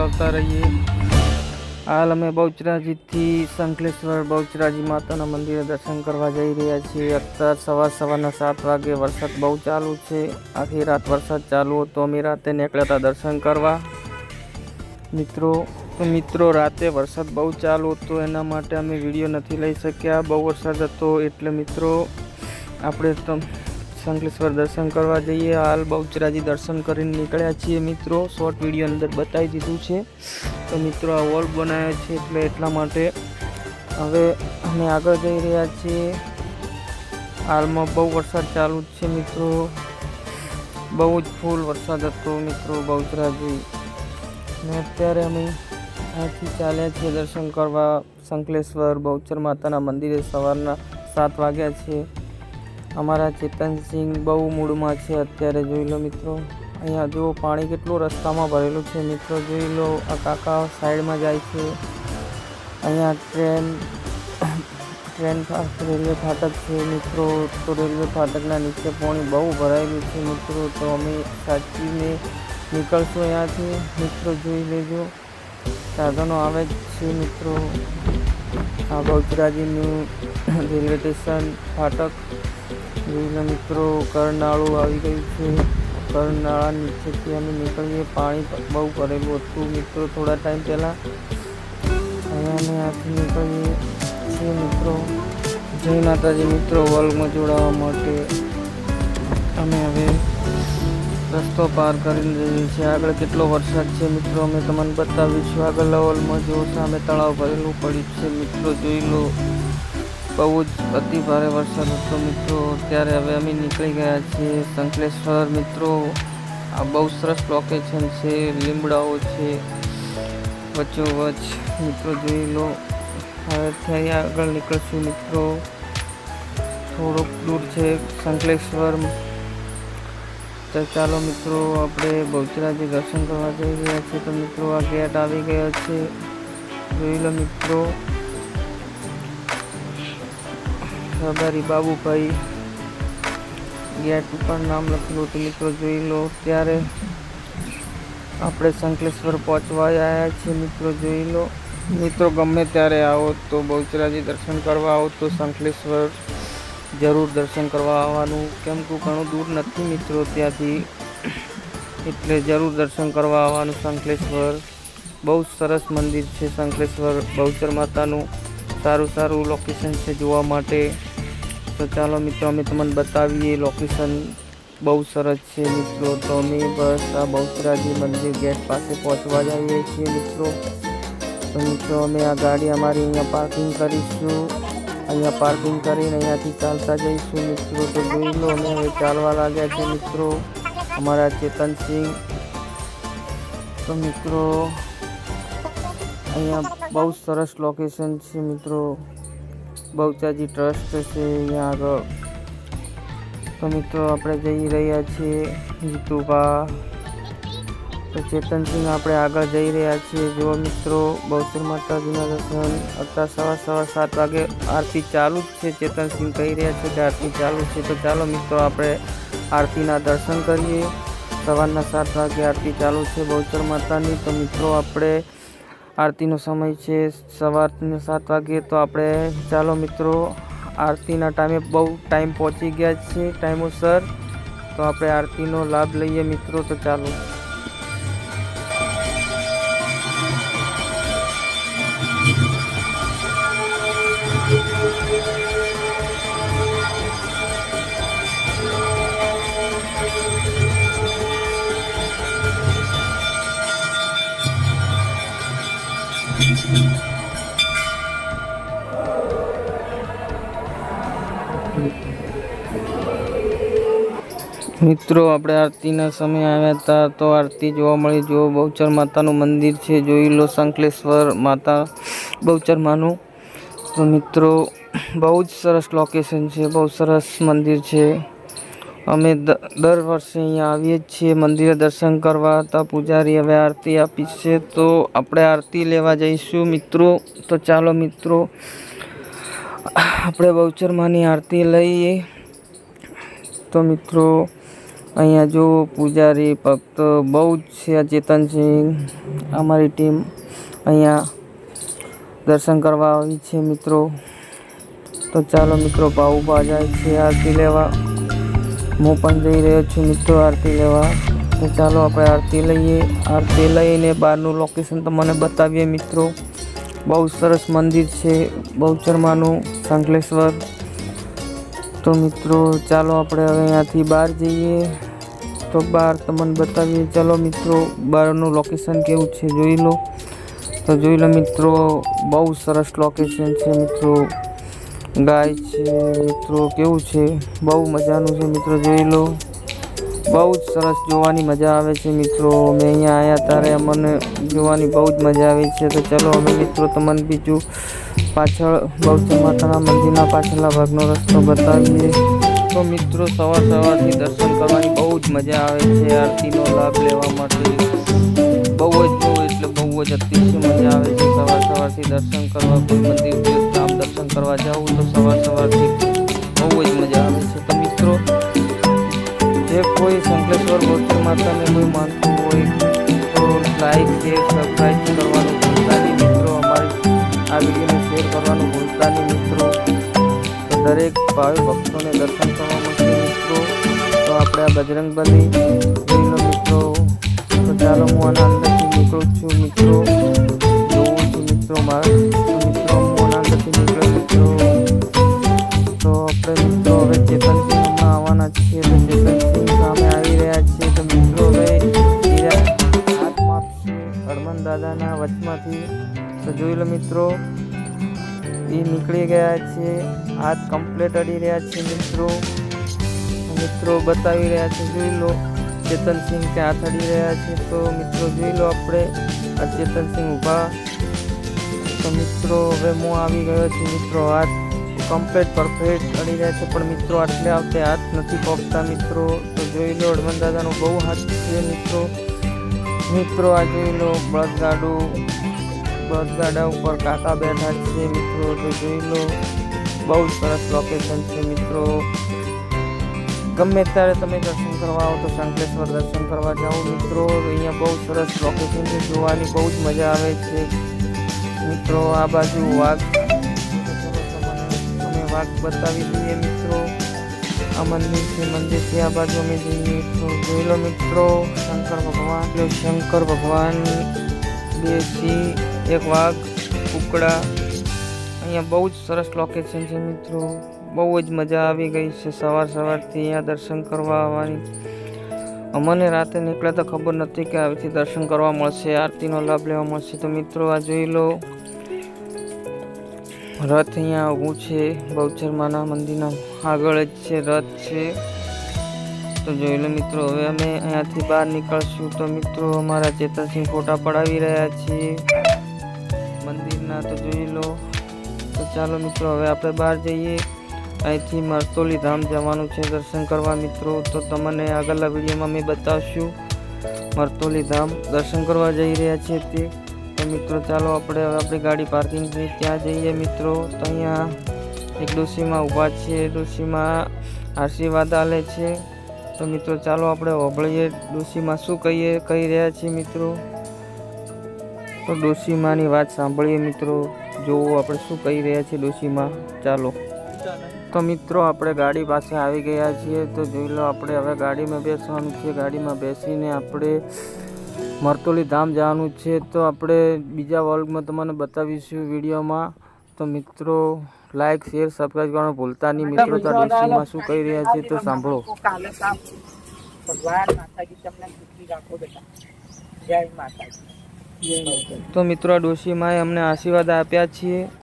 બતાવતા રહીએ. હાલ અમે બહુચરાજીથી સંકલેશ્વર બહુચરાજી માતાના મંદિરે દર્શન કરવા જઈ રહ્યા છીએ. અત્યાર સવાર સવારના સાત વાગે વરસાદ બહુ ચાલુ છે. આખી રાત વરસાદ ચાલુ હતો. અમે રાતે નીકળ્યા હતા દર્શન કરવા. મિત્રો, તો મિત્રો, રાતે વરસાદ બહુ ચાલુ હતો. એના માટે અમે વીડિયો નથી લઈ શક્યા. બહુ વરસાદ હતો એટલે મિત્રો, આપણે સંકલેશ્વર દર્શન કરવા જઈએ. હાલ બહુચરાજી દર્શન કરીને નીકળ્યા છીએ મિત્રો. શોર્ટ વીડિયો અંદર બતાવી દીધું છે. તો મિત્રો, આ વોલ બનાવ્યો છે એટલે એટલા માટે હવે અમે આગળ જઈ રહ્યા છીએ. હાલમાં બહુ વરસાદ ચાલુ જ છે મિત્રો. બહુ જ ફૂલ વરસાદ હતો મિત્રો બહુચરાજી. ને અત્યારે અમે અહીંથી ચાલ્યા છીએ દર્શન કરવા. સંકલેશ્વર બહુચર માતાના મંદિરે સવારના સાત વાગ્યા છે. અમારા ચેતનસિંહ બહુ મૂડમાં છે, અત્યારે જોઈ લો મિત્રો. અહીંયા જુઓ, પાણી કેટલું રસ્તામાં ભરેલું છે. મિત્રો, જોઈ લો, આ કાકા સાઈડમાં જાય છે. અહીંયા ટ્રેન ટ્રેન રેલવે ફાટક છે. મિત્રો, તો રેલવે ફાટકના નીચે પાણી બહુ ભરાયેલું છે, મિત્રો. તો અમે સાચવીને નીકળશું અહીંયાથી. મિત્રો, જોઈ લેજો. સાધનો આવે જ છે, મિત્રો. આ બહુચરાજીનું રેલવે સ્ટેશન ફાટક. જોઈ મિત્રો, કરનાળું આવી ગયું છે. કરનાળા નીચેથી અમે નીકળીએ. પાણી બહુ ભરેલું હતું. મિત્રો, થોડા ટાઈમ પહેલાં અહીંયા અમે આથી નીકળીએ છીએ, મિત્રો. જય માતાજી, મિત્રો. વર્લ્ડમાં જોડાવા માટે અમે હવે રસ્તો પાર કરીને જઈએ છીએ. આગળ કેટલો વરસાદ છે, મિત્રો? અમે તમને બતાવીશું. આગળ લવલમાં જો સામે તળાવ ભરેલું પડ્યું છે, મિત્રો. જોઈ લો. બહુ જ અતિ ભારે વરસાદ હતો મિત્રો. ત્યારે હવે અમે નીકળી ગયા છીએ સંકલેશ્વર મિત્રો, આ બહુ સરસ લોકેશન છે, લીમડાઓ છે વચ્ચોવચ મિત્રો, જોઈ લો. હવે ત્યાં આગળ નીકળશું મિત્રો. થોડોક દૂર છે સંકલેશ્વર તો ચાલો મિત્રો, આપણે બહુચરાજી દર્શન કરવા જઈ રહ્યા છીએ. તો મિત્રો, આ ગેટ આવી ગયો છે. જોઈ લો મિત્રો. રબારી બાબુભાઈ. ગેટ ઉપર નામ લખેલું હતું, મિત્રો જોઈ લો. ત્યારે આપણે સંકલેશ્વર પહોંચવા આવ્યા છીએ, મિત્રો જોઈ લો. મિત્રો ગમે ત્યારે આવો તો બહુચરાજી દર્શન કરવા આવો તો સંકલેશ્વર જરૂર દર્શન કરવા આવવાનું. કેમ કે ઘણું દૂર નથી, મિત્રો ત્યાંથી. એટલે જરૂર દર્શન કરવા આવવાનું સંકલેશ્વર બહુ સરસ મંદિર છે સંકલેશ્વર બહુચર માતાનું સારું સારું લોકેશન છે જોવા માટે. તો ચાલો મિત્રો, અમે તમને બતાવીએ લોકેશન બહુ સરસ છે મિત્રો, તો અમે બસ આ બહુચરાજી મંદિર ગેટ પાસે પહોંચવા જઈએ છીએ મિત્રો. તો મિત્રો, અમે આ ગાડી અમારી અહીંયા પાર્કિંગ કરીશું. અહીંયા પાર્કિંગ કરીને અહીંયાથી ચાલતા જઈશું મિત્રો. તો જોઈ લો, અમે હવે ચાલવા લાગ્યા છે મિત્રો. અમારા ચેતનસિંહ તો મિત્રો, અહીંયા બહુ સરસ લોકેશન છે મિત્રો. બહુચાજી ટ્રસ્ટ છે, અહીંયા આગળ. તો મિત્રો, આપણે જઈ રહ્યા છીએ જીતુભા. તો ચેતનસિંહ, આપણે આગળ જઈ રહ્યા છીએ. જુઓ મિત્રો બહુચર માતાજીના દર્શન. અત્યારે સવાર સવાર સાત વાગે આરતી ચાલુ જ છે. ચેતનસિંહ કહી રહ્યા છે કે આરતી ચાલુ છે. તો ચાલો મિત્રો, આપણે આરતીના દર્શન કરીએ. સવારના સાત વાગે આરતી ચાલુ છે બહુચર માતાની. તો મિત્રો, આપણે આરતીનો સમય છે સવારના સાત વાગે. તો આપણે ચાલો મિત્રો, આરતીના ટાઈમે બહુ ટાઈમ પહોંચી ગયા છે ટાઈમોસર. તો આપણે આરતીનો લાભ લઈએ મિત્રો, તો ચાલો. મિત્રો, આપણે આરતીના સમય આવ્યા હતા, તો આરતી જોવા મળી. જો બહુચર માતાનું મંદિર છે. જોઈ લો સંકલેશ્વર માતા બહુચર માનું તો મિત્રો, બહુ જ સરસ લોકેશન છે, બહુ સરસ મંદિર છે. અમે દર વર્ષે અહીંયા આવીએ જ છીએ, મંદિરે દર્શન કરવા હતા, પૂજારી હવે આરતી આપી છે. તો આપણે આરતી લેવા જઈશું, મિત્રો. તો ચાલો, મિત્રો આપણે બહુચરમાની આરતી લઈએ. તો મિત્રો, અહીંયા જો પૂજારી, ભક્ત બહુ જ છે, આ ચેતનસિંહ અમારી ટીમ અહીંયા દર્શન કરવા આવી છે મિત્રો. તો ચાલો મિત્રો ભાવુભા જાય છે આરતી લેવા. હું પણ જઈ રહ્યો છું મિત્રો આરતી લેવા. તો ચાલો આપણે આરતી લઈએ. આરતી લઈને બહારનું લોકેશન તમને બતાવીએ મિત્રો. બહુ સરસ મંદિર છે બહુચરમાનું સંકલેશ્વર. તો મિત્રો, ચાલો આપણે હવે અહીંયાથી બહાર જઈએ. તો બહાર તમને બતાવીએ. ચાલો મિત્રો, બહારનું લોકેશન કેવું છે જોઈ લો. તો જોઈ લો મિત્રો, બહુ સરસ લોકેશન છે મિત્રો. ગાય છે મિત્રો, કેવું છે? બહુ મજાનું છે મિત્રો, જોઈ લો. બહુ જ સરસ જોવાની મજા આવે છે મિત્રો. અમે અહીંયા આવ્યા ત્યારે અમને જોવાની બહુ જ મજા આવી છે. તો ચલો અમે મિત્રો તમને બીજું પાછળ બૌદ્ધ માતાના મંદિરના પાછળના ભાગનો રસ્તો બતાવીએ. તો મિત્રો સવાર સવારથી દર્શન કરવાની બહુ જ મજા આવે છે. આરતીનો લાભ લેવા માટે બહુ જ બહુ એટલે બહુ જ અતિશય મજા આવે છે. સવાર સવારથી દર્શન કરવા કોઈ મંદિર કે ધામ દર્શન કરવા જવું માતાને કોઈ માનતું હોય તો લાઈક શેર સબસ્ક્રાઈબ કરવાનું ભૂલતા નહીં મિત્રો. અમારી આ વિડીયોને શેર કરવાનું ભૂલતા નહીં મિત્રો. દરેક ભાવિ ભક્તોને દર્શન કરવા મળશે મિત્રો, તો આપણે આ બજરંગ બલી જોઈ મિત્રો, તો ચાલો હું આના અંદરથી નીકળું છું મિત્રો. જોઉં છું મિત્રો મારા હું આના અંદરથી મિત્રો. તો આપણે મિત્રો હવે ચેતનસિંહ આવવાના છીએ વચમાંથી. તો જોઈ લો મિત્રો, એ નીકળી ગયા છે. હાથ કમ્પ્લેટ અડી રહ્યા છે મિત્રો. મિત્રો બતાવી રહ્યા છે, જોઈ લો. ચેતનસિંહ કે હાથ અડી રહ્યા છે. તો મિત્રો જોઈ લો આપણે, આ ચેતનસિંહ ઊભા. તો મિત્રો, હવે હું આવી ગયો છું મિત્રો, હાથ કમ્પ્લીટ પરફેક્ટ અડી રહ્યા છે. પણ મિત્રો, આટલે આવતે હાથ નથી પહોંચતા મિત્રો. તો જોઈ લો હડમન દાદાનો બહુ હાથ છે મિત્રો. મિત્રો આ જોઈ લો બળદગાડું બળદગાડા ઉપર કાકા બેઠા છે મિત્રો, તો જોઈ લો. બહુ સરસ લોકેશન છે મિત્રો. ગમે ત્યારે તમે દર્શન કરવા આવો તો શંકેશ્વર દર્શન કરવા જાઓ મિત્રો. અહીંયા બહુ સરસ લોકેશન છે, જોવાની બહુ જ મજા આવે છે. મિત્રો, આ બાજુ વાઘ. તમે વાઘ બતાવી દઈએ મિત્રો. આ મંદિર છે મંદિરથી આ બાજુ અમે જઈએ તો જોઈ લો મિત્રો, શંકર ભગવાન શંકર ભગવાન બે સિંહ એક વાઘ, કુકડા. અહીંયા બહુ જ સરસ લોકેશન છે મિત્રો. બહુ જ મજા આવી ગઈ છે સવાર સવારથી અહીંયા દર્શન કરવા આવવાની. અમને રાતે નીકળ્યા તો ખબર નથી કે આવીથી દર્શન કરવા મળશે, આરતીનો લાભ લેવા મળશે. તો મિત્રો આ જોઈ લો. રથ અહીંયા ઊભું છે. બહુચરમાના મંદિરના આગળ જ છે રથ છે. તો જોઈ લો મિત્રો, હવે અમે અહીંયાથી બહાર નીકળશું. તો મિત્રો, અમારા ચેતનસિંહ ફોટા પડાવી રહ્યા છીએ મંદિરના. તો જોઈ લો. તો ચાલો મિત્રો, હવે આપણે બહાર જઈએ. અહીંથી મરતોલી ધામ જવાનું છે દર્શન કરવા મિત્રો. તો તમને આગળના વિડીયોમાં મેં બતાવશું. મરતોલી ધામ દર્શન કરવા જઈ રહ્યા છીએ તે. તો મિત્રો, ચાલો આપણે હવે આપણી ગાડી પાર્કિંગ છે. ત્યાં જઈએ મિત્રો. તો અહીંયા એક ડોશીમાં ઊભા છે ડોશીમાં આશીર્વાદ આલે છે. તો મિત્રો, ચાલો આપણે હોબળીએ ડોશીમાં શું કહીએ, કહી રહ્યા છીએ મિત્રો. તો ડોશીમાની વાત સાંભળીએ મિત્રો. જોવો આપણે શું કહી રહ્યા છીએ ડોશીમાં. ચાલો. તો મિત્રો, આપણે ગાડી પાસે આવી ગયા છીએ. તો જોઈ લો, આપણે હવે ગાડીમાં બેસવાનું છે. ગાડીમાં બેસીને આપણે મરતોલી ધામ જવાનું છે તો આપણે બીજા વર્ગમાં તમને બતાવીશું વિડીયોમાં. તો મિત્રો લાઈક શેર સબસ્ક્રાઈબ કરવાનું ભૂલતા નહીં. મિત્રો તો ડીસીમાં શું કહી રહ્યા છે તો સાંભળો. ભગવાન માતાજી તમને રાખો બેટા. જય માતાજી. તો મિત્રો આ ડોશીમાએ અમને આશીર્વાદ આપ્યા છીએ.